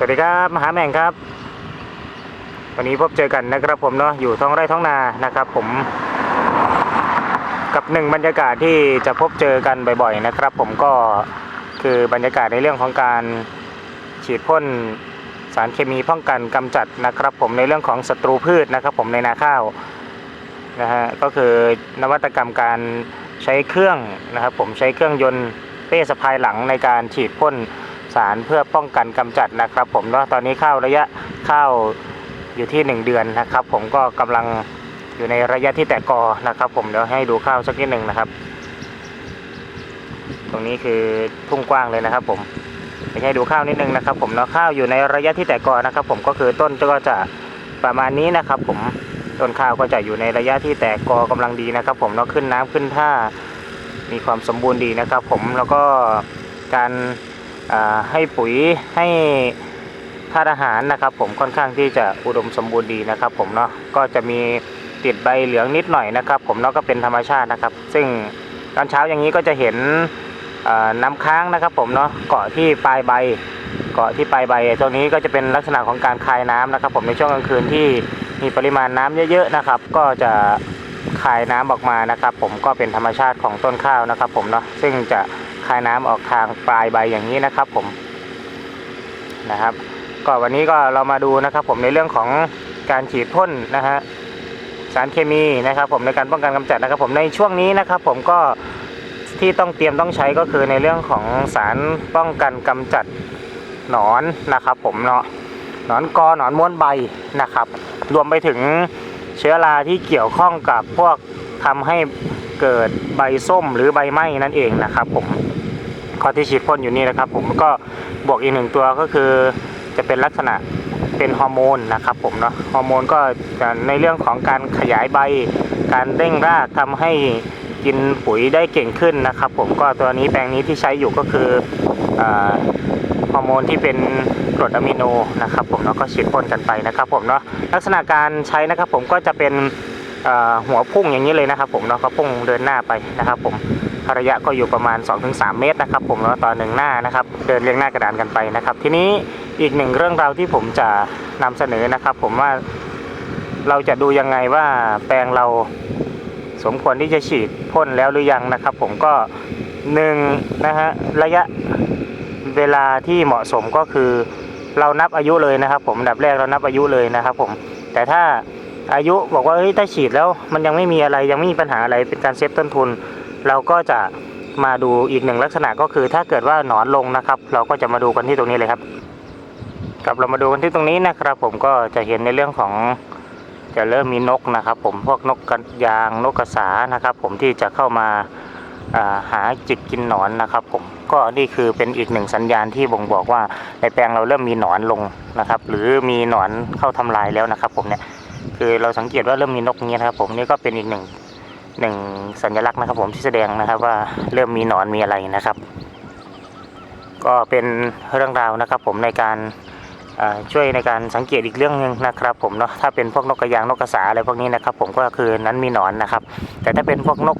สวัสดีครับมหาแม่งครับ วันนี้พบเจอกันนะครับผมเนาะอยู่ท้องไร่ท้องนานะครับ ผม กับหนึ่งบรรยากาศที่จะพบเจอกันบ่อยๆนะครับ ผมก็คือบรรยากาศในเรื่องของการฉีดพ่นสารเคมีป้องกันกำจัดนะครับ ผมในเรื่องของศัตรูพืชนะครับ ผมในนาข้าวนะฮะก็คือนวัตกรรมการใช้เครื่องนะครับ ผมใช้เครื่องยนต์เป้สะพายหลังในการฉีดพ่น สารเพื่อป้องกันกำจัดนะครับ ผมเนาะตอนนี้ข้าวระยะข้าวอยู่ที่ 1 เดือนนะครับ ผมก็กำลังอยู่ในระยะที่แตกกอนะครับ ผมเดี๋ยวให้ดูข้าวสักนิดหนึ่งนะครับ ตรงนี้คือทุ่งกว้างเลยนะครับ ผมให้ดูข้าวนิดนึงนะครับ ผมเนาะข้าวอยู่ในระยะที่แตกกอนะครับ ผมก็คือต้นก็จะประมาณนี้นะครับ ผมต้นข้าวก็จะอยู่ในระยะที่แตกกอกำลังดีนะครับ ผมเนาะขึ้นน้ำขึ้นท่ามีความสมบูรณ์ดีนะครับ ผมแล้วก็การ ให้ปุ๋ยให้ธาตุอาหารนะครับ ผมค่อนข้างที่จะอุดมสมบูรณ์ดีนะครับ ผมเนาะก็จะมีติดใบเหลืองนิดหน่อยนะครับ ผมเนาะก็เป็นธรรมชาตินะครับ ซึ่งตอนเช้าอย่างนี้ก็จะเห็นน้ำค้างนะครับ ผมเนาะเกาะที่ปลายใบ เกาะที่ปลายใบตรงนี้ก็จะเป็นลักษณะของการคายน้ำนะครับ ผมในช่วงกลางคืนที่มีปริมาณน้ำเยอะๆนะครับ ก็จะคายน้ำออกมานะครับ ผมก็เป็นธรรมชาติของต้นข้าวนะครับ ผมเนาะซึ่งจะ คายน้ำออกทางปลายใบอย่างนี้นะครับผมนะครับ ก็วันนี้ก็เรามาดูนะครับ ผมในเรื่องของการฉีดพ่นนะฮะสารเคมีนะครับ ผมในการป้องกันกำจัดนะครับ ผมในช่วงนี้นะครับ ผมก็ที่ต้องเตรียมต้องใช้ก็คือในเรื่องของสารป้องกันกำจัดหนอนนะครับ ผมเนาะหนอนกอหนอนม้วนใบนะครับ รวมไปถึงเชื้อราที่เกี่ยวข้องกับพวก ทำให้เกิดใบส้มหรือใบไหม้นั่นเองนะครับผมข้อที่ฉีดพ่นอยู่นี่นะครับ ผมก็บวกอีกหนึ่งตัวก็คือจะเป็นลักษณะเป็นฮอร์โมนนะครับผมเนาะฮอร์โมนก็ในเรื่องของการขยายใบ การเร่งรากทำให้กินปุ๋ยได้เก่งขึ้นนะครับ ผมก็ตัวนี้แปลงนี้ที่ใช้อยู่ก็คืออฮอร์โมนที่เป็นกรดอะมิโนนะครับผมเนาะก็ฉีดพ่นกันไปนะครับผมเนาะลักษณะการใช้นะครับผมก็จะเป็น หัวพุ่งอย่างนี้เลยนะครับ ผมเนาะก็พุ่งเดินหน้าไปนะครับผมระยะก็อยู่ประมาณ 2-3 เมตรนะครับ ผมแล้วต่อหนึ่งหน้านะครับ เดินเรียงหน้ากระดานกันไปนะครับ ทีนี้อีกหนึ่งเรื่องราวที่ผมจะนำเสนอนะครับ ผมว่าเราจะดูยังไงว่าแปลงเราสมควรที่จะฉีดพ่นแล้วหรือยังนะครับ ผมก็หนึ่งนะฮะระยะเวลาที่เหมาะสมก็คือเรานับอายุเลยนะครับ ผมดับแรกเรานับอายุเลยนะครับ ผมแต่ถ้า อายุบอกว่าเฮ้ยถ้าฉีดแล้วมันยังไม่มีอะไรยังไม่มีปัญหาอะไรเป็นการเซฟต้นทุน เราก็จะมาดูอีกหนึ่งลักษณะก็คือ ถ้าเกิดว่าหนอนลงนะครับ เราก็จะมาดูกันที่ตรงนี้เลยครับครับเรามาดูกันที่ตรงนี้นะครับ ผมก็จะเห็นในเรื่องของจะเริ่มมีนกนะครับ ผมพวกนกกระยางนกกระสานะครับ ผมที่จะเข้ามาาหาจิกกินหนอนนะครับ ผมก็นี่คือเป็นอีกหนึ่งสัญญาณที่บ่งบอกว่าในแปลงเราเริ่มมีหนอนลงนะครับ หรือมีหนอนเข้าทำลายแล้วนะครับ ผมเนี่ย คือเราสังเกตว่าเริ่มมีนกเงี้ยนะครับ ผมนี่ก็เป็นอีกหนึ่งหนึ่งสัญลักษณ์นะครับ ผมที่แสดงนะครับว่าเริ่มมีหนอนมีอะไรนะครับ ก็เป็นเรื่องราวนะครับ ผมในการช่วยในการสังเกตอีกเรื่องหนึ่งนะครับ ผมเนาะถ้าเป็นพวกนกกระยางนกกระสาอะไรพวกนี้นะครับ ผมก็คือนั้นมีหนอนนะครับ แต่ถ้าเป็นพวกนก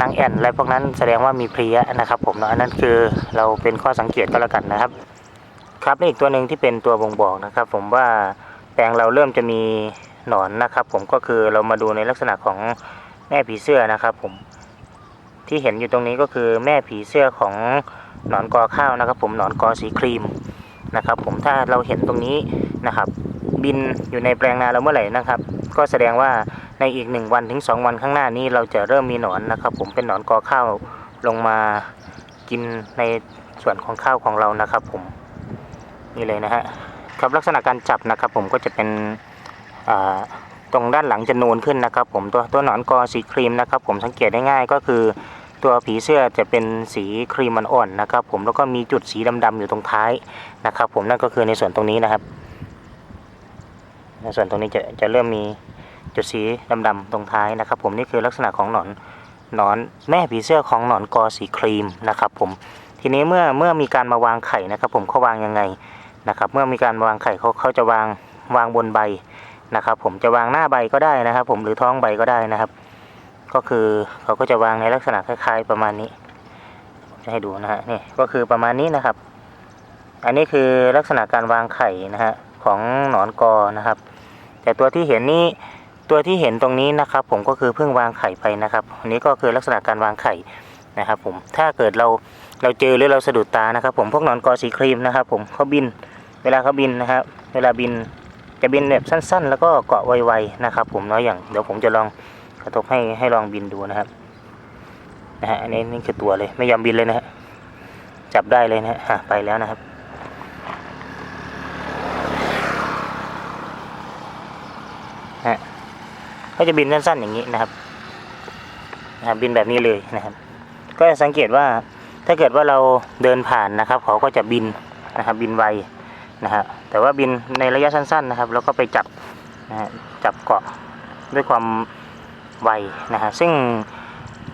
นางแอ่นอะไรพวกนั้นแสดงว่ามีเพลี้ยนะครับ ผมเนาะอันนั้นคือเราเป็นข้อสังเกตก็แล้วกันนะครับ ครับนี่อีกตัวหนึ่งที่เป็นตัวบ่งบอกนะครับ ผมว่าแปลงเราเริ่มจะมี หนอนนะครับ ผมก็คือเรามาดูในลักษณะของแม่ผีเสื้อนะครับ ผมที่เห็นอยู่ตรงนี้ก็คือแม่ผีเสื้อของหนอนกอข้าวนะครับ ผมหนอนกอสีครีมนะครับ ผมถ้าเราเห็นตรงนี้นะครับ บินอยู่ในแปลงนาเราเมื่อไหร่นะครับ ก็แสดงว่าในอีกหนึ่งวันถึงสองวันข้างหน้านี้เราจะเริ่มมีหนอนนะครับ ผมเป็นหนอนกอข้าวลงมากินในส่วนของข้าวของเรานะครับ ผมนี่เลยนะฮะครับลักษณะการจับนะครับ ผมก็จะเป็น ตรงด้านหลังจะนูนขึ้นนะครับ ผมตัวตัวหนอนกอสีครีมนะครับ ผมสังเกตได้ง่ายก็คือ ตัวผีเสื้อจะเป็นสีครีมอ่อนๆนะครับ ผมแล้วก็มีจุดสีดำๆอยู่ตรงท้ายนะครับ ผมนั่นก็คือในส่วนตรงนี้นะครับ ในส่วนตรงนี้จะจะเริ่มมีจุดสีดำๆตรงท้ายนะครับ ผมนี่คือลักษณะของหนอนหนอนแม่ผีเสื้อของหนอนกอสีครีมนะครับ ผมทีนี้เมื่อเมื่อมีการมาวางไข่นะครับ ผมเขาวางยังไงนะครับ เมื่อมีการวางไข่เขาเขาจะวางวางบนใบ นะครับ ผมจะวางหน้าใบก็ได้นะครับ ผมหรือท้องใบก็ได้นะครับ ก็คือเขาก็จะวางในลักษณะคล้ายๆประมาณนี้ผมจะให้ดูนะฮะนี่ก็คือประมาณนี้นะครับ อันนี้คือลักษณะการวางไข่นะฮะของหนอนกอนะครับ แต่ตัวที่เห็นนี่ตัวที่เห็นตรงนี้นะครับ ผมก็คือเพิ่งวางไข่ไปนะครับอันนี้ก็คือลักษณะการวางไข่นะครับผมถ้าเกิดเราเราเจอหรือเราสะดุดตานะครับ ผมพวกหนอนกอสีครีมนะครับ ผมเขาบิน เวลาเขาบินนะครับ เวลาบิน จะบินแบบสั้นๆ แล้วก็เกาะไวๆนะครับ ผมเนาะอย่างเดี๋ยวผมจะลองกระทบให้ให้ลองบินดูนะครับนะฮะอันนี้นี่คือตัวเลยไม่ยอมบินเลยนะฮะจับได้เลยนะฮะไปแล้วนะครับฮะก็จะบินสั้นๆอย่างนี้นะครับนะครับบินแบบนี้เลยนะครับ ก็จะสังเกตว่าถ้าเกิดว่าเราเดินผ่านนะครับ เขาก็จะบินนะครับบินไวนะฮะ แต่ว่าบินในระยะสั้นๆนะครับ แล้วก็ไปจับนะจับเกาะด้วยความไวนะฮะซึ่ง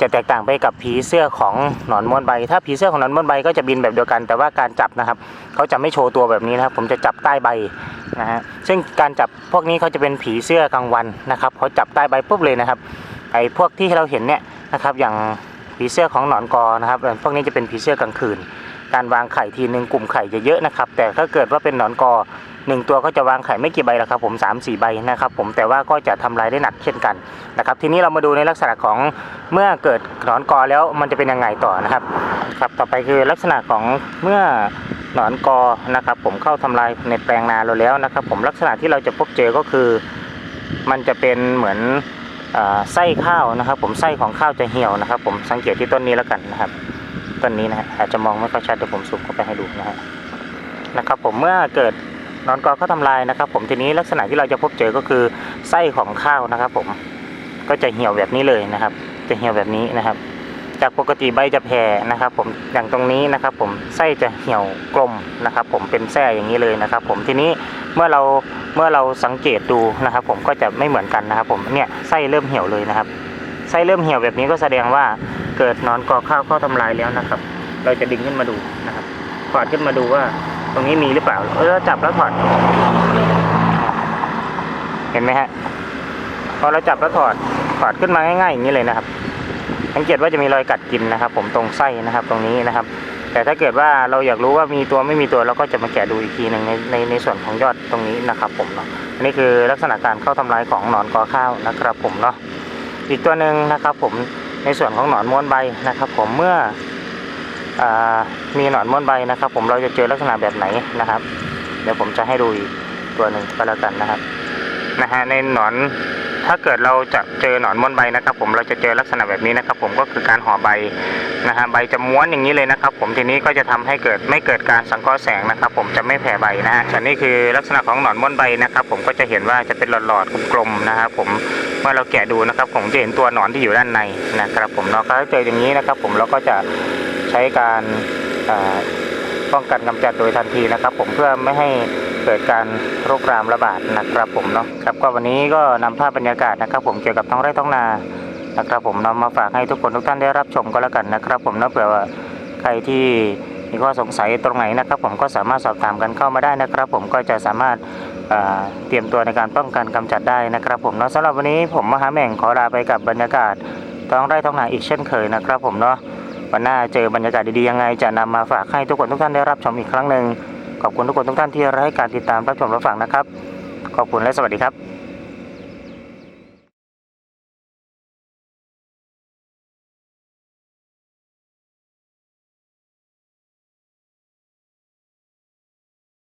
จะแตกต่างไปกับผีเสื้อของหนอนม้วนใบ ถ้าผีเสื้อของหนอนม้วนใบก็จะบินแบบเดียวกัน แต่ว่าการจับนะครับ เขาจะไม่โชว์ตัวแบบนี้นะครับ ผมจะจับใต้ใบนะฮะ ซึ่งการจับพวกนี้เขาจะเป็นผีเสื้อกลางวันนะครับ เขาจับใต้ใบปุ๊บเลยนะครับ ไอ้พวกที่เราเห็นเนี่ยนะครับ อย่างผีเสื้อของหนอนกอนะครับ พวกนี้จะเป็นผีเสื้อกลางคืน การวางไข่ทีหนึ่งกลุ่มไข่จะเยอะนะครับ แต่ถ้าเกิดว่าเป็นหนอนกอหนึ่งตัวก็จะวางไข่ไม่กี่ใบหรอกครับผม3ามสี่ใบนะครับผมแต่ว่าก็จะทำลายได้หนักเช่นกันนะครับทีนี้เรามาดูในลักษณะของเมื่อเกิดหนอนกอแล้วมันจะเป็นยังไงต่อนะครับครับต่อไปคือลักษณะของเมื่อหนอนกอนะครับผมเข้าทำลายในแปลงนาเราแล้วนะครับ ผมลักษณะที่เราจะพบเจอก็คือ มันจะเป็นเหมือนอไส้ข้าวนะครับ ผมไส้ของข้าวจะเหี่ยวนะครับ ผมสังเกตที่ต้นนี้แล้วกันนะครับ้นนี้นะฮะอาจจะมองไม่ค่อยชัดเดี๋ยวผมซูมเข้าไปให้ดูนะฮะนะครับผมเมื่อเกิดนอนกอเข้าทำลายนะครับ ผมทีนี้ลักษณะที่เราจะพบเจอก็คือไส้ของข้าวนะครับ ผมก็จะเหี่ยวแบบนี้เลยนะครับ จะเหี่ยวแบบนี้นะครับ จากปกติใบจะแผ่นะครับ ผมอย่างตรงนี้นะครับ ผมไส้จะเหี่ยวกลมนะครับ ผมเป็นแส้อย่างนี้เลยนะครับ ผมทีนี้เมื่อเราเมื่อเราสังเกตดูนะครับ ผมก็จะไม่เหมือนกันนะครับ ผมเนี่ยไส้เริ่มเหี่ยวเลยนะครับไส้เริ่มเหี่ยวแบบนี้ก็แสดงว่า เกิดนอนกอข้าวเข้าทำลายแล้วนะครับ เราจะดึงขึ้นมาดูนะครับถอดขึ้นมาดูว่า ตรงนี้มีหรือเปล่าเออจับแล้วถอด เห็นไหมฮะพอเราจับแล้วถอดถอดขึ้นมาง่ายๆอย่างนี้เลยนะครับ สังเกตว่าจะมีรอยกัดกินนะครับ ผมตรงไส้นะครับตรงนี้นะครับ แต่ถ้าเกิดว่าเราอยากรู้ว่ามีตัวไม่มีตัวเราก็จะมาแกะดูอีกทีหนึ่งในในในส่วนของยอดตรงนี้นะครับ ผมเนาะอันนี้คือลักษณะการเข้าทำลายของหนอนกอข้าวนะครับ ผมเนาะอีกตัวหนึ่งนะครับ ผม ในส่วนของหนอนม้วนใบนะครับ ผมเมื่ออมีหนอนม้วนใบนะครับ ผมเราจะเจอลักษณะแบบไหนนะครับ เดี๋ยวผมจะให้ดูอีกตัวหนึ่งก็แล้วกันนะครับ นะฮะในหนอนถ้าเกิดเราจะเจอหนอนม้วนใบนะครับ ผมเราจะเจอลักษณะแบบนี้นะครับ ผมก็คือการห่อใบนะฮะใบจะม้วนอย่างนี้เลยนะครับ ผมทีนี้ก็จะทำให้เกิดไม่เกิดการสังเคราะห์แสงนะครับ ผมจะไม่แผ่ใบนะฮะส่วนนี้คือลักษณะของหนอนม้วนใบนะครับ ผมก็จะเห็นว่าจะเป็นหลอดๆกลมๆนะครับ ผมเมื่อเราแกะดูนะครับ ผมจะเห็นตัวหนอนที่อยู่ด้านในนะครับ ผมเนาะถ้าเจออย่างนี้นะครับ ผมเราก็จะใช้การป้องกันกำจัดโดยทันทีนะครับ ผมเพื่อไม่ให้ เกิดการโรครามระบาดนะครับผมเนาะครับก็วันนี้ก็นำภาพบรรยากาศนะครับ ผมเกี่ยวกับท้องไร่ท้องนานะครับ ผมนำมาฝากให้ทุกคนทุกท่านได้รับชมก็แล้วกันนะครับ ผมเนาะเผื่อว่าใครที่มีข้อสงสัยตรงไหนนะครับ ผมก็สามารถสอบถามกันเข้ามาได้นะครับ ผมก็จะสามารถเตรียมตัวในการป้องกันกำจัดได้นะครับ ผมเนาะสำหรับวันนี้ผมมหาแม่งขอลาไปกับบรรยากาศท้องไร่ท้องนาอีกเช่นเคยนะครับ ผมเนาะวันหน้าเจอบรรยากาศดีๆยังไง จะนำมาฝากให้ทุกคนทุกท่านได้รับชมอีกครั้งหนึ่ง ขอบคุณทุกคนทุกท่านที่ให้การติดตามรับชมรับฟังนะครับ ขอบคุณและสวัสดีครับ